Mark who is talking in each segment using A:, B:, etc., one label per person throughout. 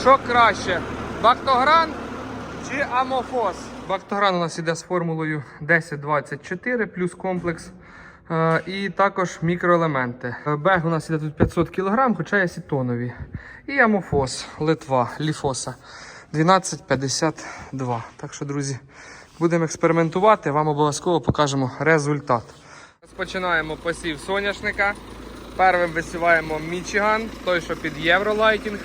A: Що краще? Бактогран чи амофос? Бактогран у нас іде з формулою 1024 плюс комплекс. Е, І також мікроелементи. Е, Бег у нас іде тут 500 кг, хоча є сітонові. І амофос, Литва, ліфоса 1252. Так що, друзі, будемо експериментувати, вам обов'язково покажемо результат. Розпочинаємо посів соняшника. Первим висіваємо Мічиган, той, що під Євролайтінг.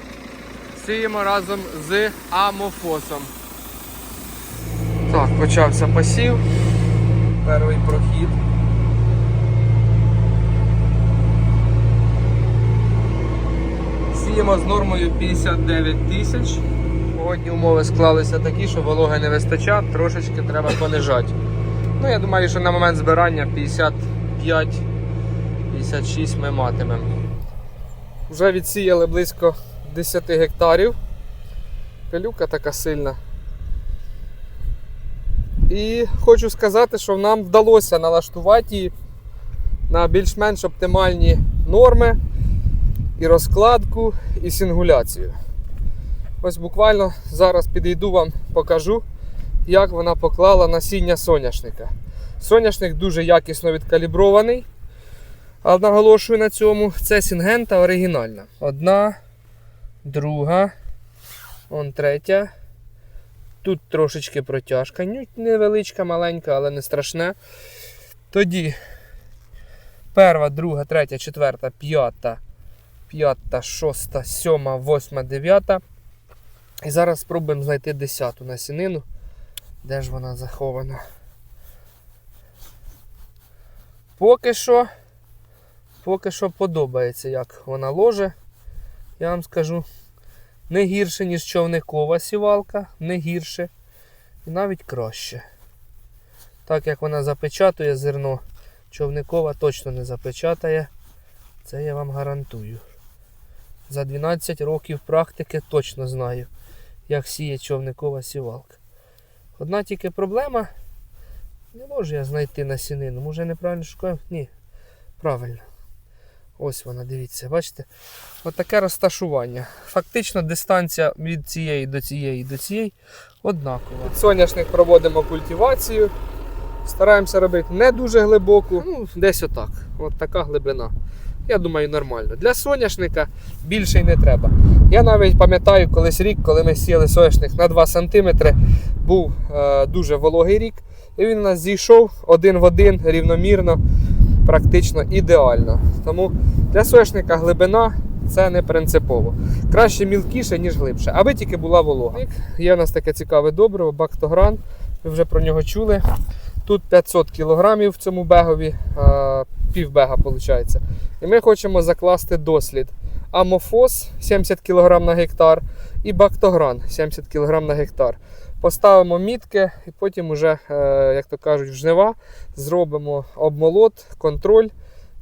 A: Сіємо разом з амофосом. Так, почався посів. Перший прохід. Сіємо з нормою 59 тисяч. Погодні умови склалися такі, що вологи не вистачає, трошечки треба понижати. Ну, я думаю, що на момент збирання 55-56 ми матимемо. Вже відсіяли близько 10 гектарів. Пилюка така сильна. І хочу сказати, що нам вдалося налаштувати її на більш-менш оптимальні норми і розкладку, і сингуляцію. Ось буквально зараз підійду вам покажу, як вона поклала насіння соняшника. Соняшник дуже якісно відкалібрований. Але наголошую на цьому, це сінгента оригінальна. Одна, друга, он третя. Тут трошечки протяжка. Невеличка, маленька, але не страшне. Тоді перша, друга, третя, четверта, п'ята, п'ята, шоста, сьома, восьма, дев'ята. І зараз спробуємо знайти десяту насінину. Де ж вона захована? Поки що, поки що подобається, як вона ложе. Я вам скажу, не гірше, ніж човникова сівалка, не гірше. І навіть краще. Так як вона запечатує зерно, човникова точно не запечатає. Це я вам гарантую. За 12 років практики точно знаю, як сіє човникова сівалка. Одна тільки проблема. Не можу я знайти насінину. Може я неправильно шукаю? Ні. Правильно. Ось вона, дивіться, бачите? От розташування. Фактично дистанція від цієї до цієї до цієї однакова. Від соняшник проводимо культивацію. Стараємося робити не дуже глибоку, ну, десь отак. От така глибина. Я думаю, нормально. Для соняшника більше й не треба. Я навіть пам'ятаю колись рік, коли ми сіяли соняшник на 2 см, був е, дуже вологий рік. І він у нас зійшов один в один рівномірно, практично ідеально. Тому для соняшника глибина це не принципово. Краще мілкіше, ніж глибше, аби тільки була волога. Є у нас таке цікаве добриво, бактогран. Ви вже про нього чули. Тут 500 кг в цьому бегові, пів бега виходить. І ми хочемо закласти дослід. Амофос 70 кг на гектар і бактогран 70 кг на гектар. Поставимо мітки і потім, уже, е, як то кажуть, в жнива зробимо обмолот, контроль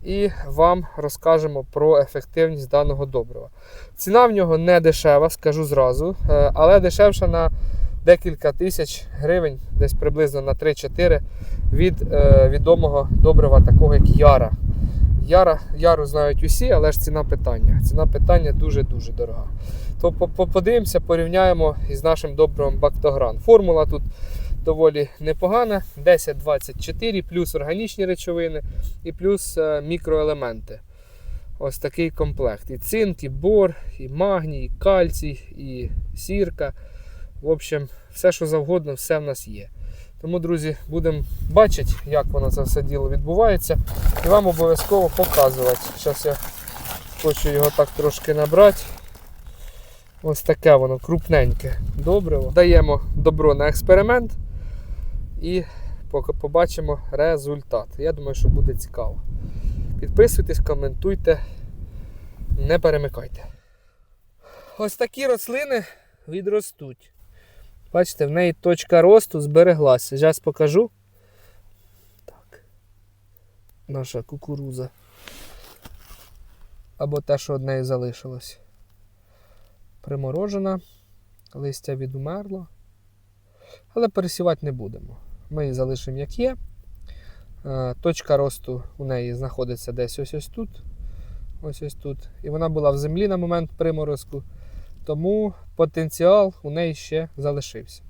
A: і вам розкажемо про ефективність даного добрива. Ціна в нього не дешева, скажу зразу, е, але дешевша на декілька тисяч гривень, десь приблизно на 3-4 від е, відомого добрива, такого як Яра. Яра, Яру знають усі, але ж ціна питання. Ціна питання дуже-дуже дорога. То по- по- подивимося, порівняємо із нашим добривом Бактогран. Формула тут доволі непогана: 10-24, плюс органічні речовини і плюс е, мікроелементи. Ось такий комплект. І цинк, і бор, і магній, і кальцій, і сірка. В общем, все, що завгодно, все в нас є. Тому, друзі, будемо бачити, як воно це все діло відбувається. І вам обов'язково показувати. Зараз я хочу його так трошки набрати. Ось таке воно крупненьке. Добриво. Даємо добро на експеримент і побачимо результат. Я думаю, що буде цікаво. Підписуйтесь, коментуйте, не перемикайте. Ось такі рослини відростуть. Бачите, в неї точка росту збереглася. Зараз покажу. Так. Наша кукуруза. Або те, що од неї залишилось. Приморожена. Листя відумерло. Але пересівати не будемо. Ми її залишимо як є. Е, Точка росту у неї знаходиться десь ось ось тут. Ось ось тут. І вона була в землі на момент приморозку. тому потенціал у неї ще залишився.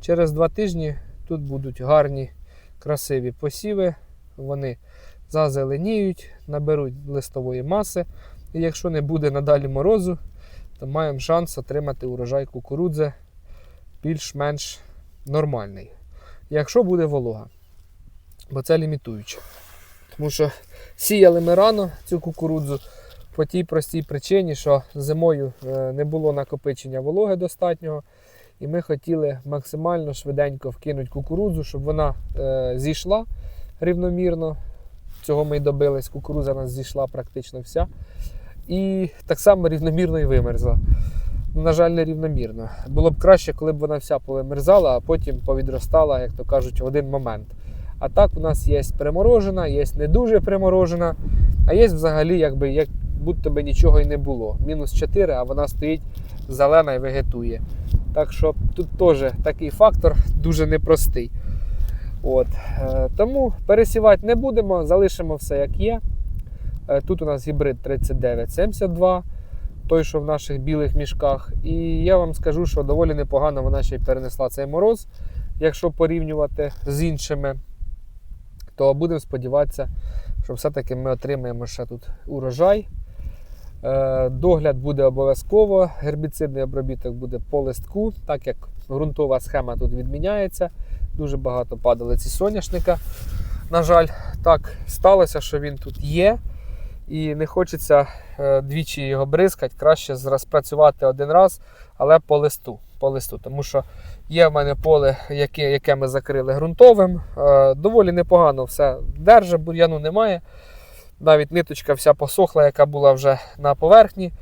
A: Через два тижні тут будуть гарні, красиві посіви. Вони зазеленіють, наберуть листової маси. І якщо не буде надалі морозу, то маємо шанс отримати урожай кукурудзи більш-менш нормальний. Якщо буде волога. Бо це лімітуюче. Тому що сіяли ми рано цю кукурудзу по тій простій причині, що зимою е, не було накопичення вологи достатнього. І ми хотіли максимально швиденько вкинути кукурудзу, щоб вона е, зійшла рівномірно. Цього ми й добились. Кукурудза у нас зійшла практично вся. І так само рівномірно і вимерзла. Ну, На жаль, не рівномірно. Було б краще, коли б вона вся повимерзала, а потім повідростала, як то кажуть, в один момент. А так у нас є приморожена, є не дуже приморожена, а є взагалі, якби як будто би нічого і не було. Мінус 4, а вона стоїть зелена і вегетує. Так що тут теж такий фактор дуже непростий. От. е, Тому пересівати не будемо, залишимо все як є. Е, Тут у нас гібрид 3972, той, що в наших білих мішках. І я вам скажу, що доволі непогано вона ще й перенесла цей мороз. Якщо порівнювати з іншими, то будемо сподіватися, що все-таки ми отримаємо ще тут урожай. Е, Догляд буде обов'язково, гербіцидний обробіток буде по листку, так як ґрунтова схема тут відміняється. Дуже багато падалиці соняшника. На жаль, так сталося, що він тут є. І не хочеться е, двічі його бризкати, краще розпрацювати один раз, але по листу. По листу. Тому що є в мене поле, яке, яке ми закрили ґрунтовим. Е, доволі непогано все держить, бур'яну немає. Навіть ниточка вся посохла, яка була вже на поверхні.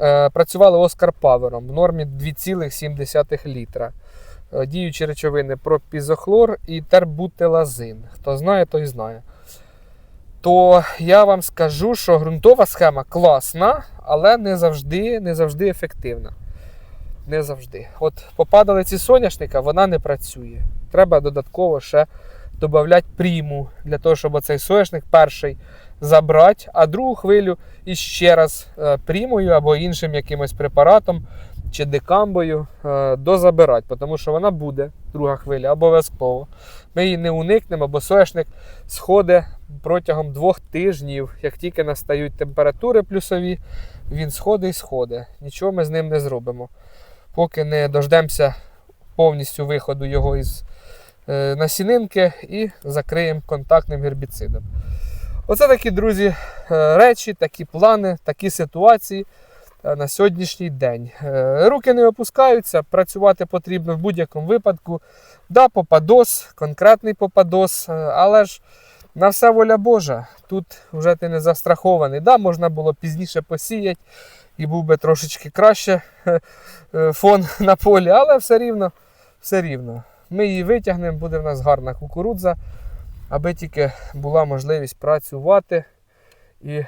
A: Е, працювали Оскар Павером в нормі 2,7 літра. Діючі речовини пропізохлор і тербутилазин. Хто знає, той знає. То я вам скажу, що ґрунтова схема класна, але не завжди, не завжди ефективна. Не завжди. От по падалиці соняшника вона не працює. Треба додатково ще додати пріму для того, щоб оцей соняшник перший забрати, а другу хвилю іще раз е, прімою або іншим якимось препаратом чи декамбою е, дозабирати, тому що вона буде, друга хвиля, обов'язково. Ми її не уникнемо, бо соняшник сходить протягом двох тижнів. Як тільки настають температури плюсові, він сходить і сходить. Нічого ми з ним не зробимо. Поки не дождемося повністю виходу його із е, насінинки і закриємо контактним гербіцидом. Оце такі, друзі, е, речі, такі плани, такі ситуації на сьогоднішній день. Е, Руки не опускаються, працювати потрібно в будь-якому випадку. Да, попадос, конкретний попадос, е, але ж на все воля Божа. Тут вже ти не застрахований. Да, можна було пізніше посіяти і був би трошечки краще е, е, фон на полі, але все рівно, все рівно. Ми її витягнемо, буде в нас гарна кукурудза, аби тільки була можливість працювати і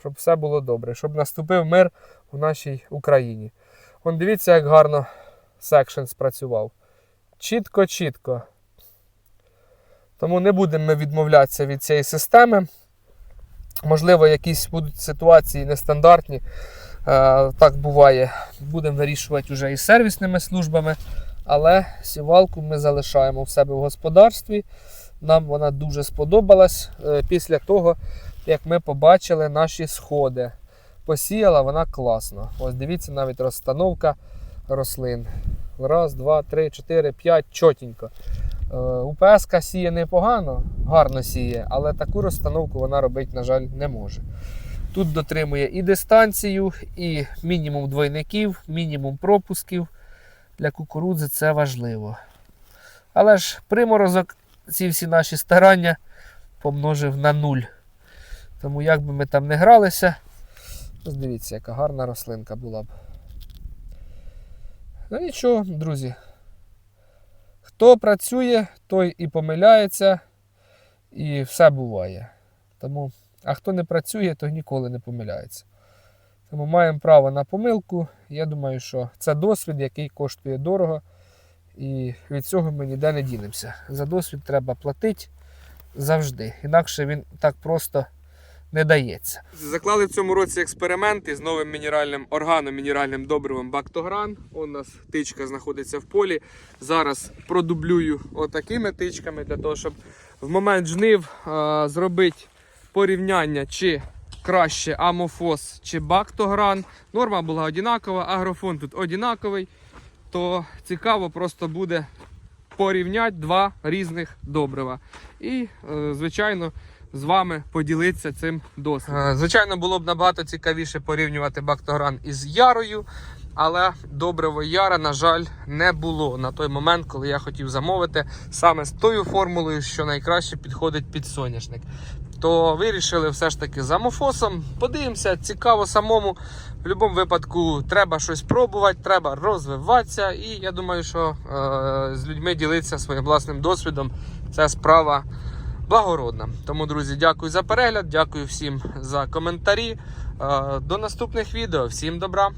A: щоб все було добре, щоб наступив мир у нашій Україні. Вон дивіться, як гарно секшн спрацював. Чітко-чітко. Тому не будемо ми відмовлятися від цієї системи. Можливо, якісь будуть ситуації нестандартні. Е, Так буває. Будемо вирішувати вже із сервісними службами. Але сівалку ми залишаємо в себе в господарстві. Нам вона дуже сподобалась е, після того, як ми побачили наші сходи. Посіяла вона класно. Ось дивіться, навіть розстановка рослин. Раз, два, три, чотири, п'ять, чотенько. Е, УПС сіє непогано, гарно сіє, але таку розстановку вона робити, на жаль, не може. Тут дотримує і дистанцію, і мінімум двойників, мінімум пропусків. Для кукурудзи це важливо. Але ж приморозок ці всі наші старання помножив на нуль. Тому як би ми там не гралися, ось дивіться, яка гарна рослинка була б. Ну нічого, друзі. Хто працює, той і помиляється, і все буває. Тому, а хто не працює, той ніколи не помиляється. Тому маємо право на помилку. Я думаю, що це досвід, який коштує дорого. І від цього ми ніде не дінемося. За досвід треба платити завжди. Інакше він так просто не дається. Заклали в цьому році експеримент із новим мінеральним органом, мінеральним добривом Бактогран. У нас тичка знаходиться в полі. Зараз продублюю отакими тичками для того, щоб в момент жнив е, зробити порівняння, чи краще амофос чи бактогран. Норма була одинакова, агрофон тут одинаковий. То цікаво просто буде порівняти два різних добрива. І, е, звичайно, з вами поділитися цим досвідом. Звичайно, було б набагато цікавіше порівнювати бактогран із ярою, але добриво яра, на жаль, не було на той момент, коли я хотів замовити саме з тою формулою, що найкраще підходить під соняшник. То вирішили все ж таки з амофосом. Подивимося, цікаво самому. В будь-якому випадку треба щось пробувати, треба розвиватися. І я думаю, що е, з людьми ділитися своїм власним досвідом це справа благородна. Тому, друзі, дякую за перегляд, дякую всім за коментарі. Е, до наступних відео. Всім добра!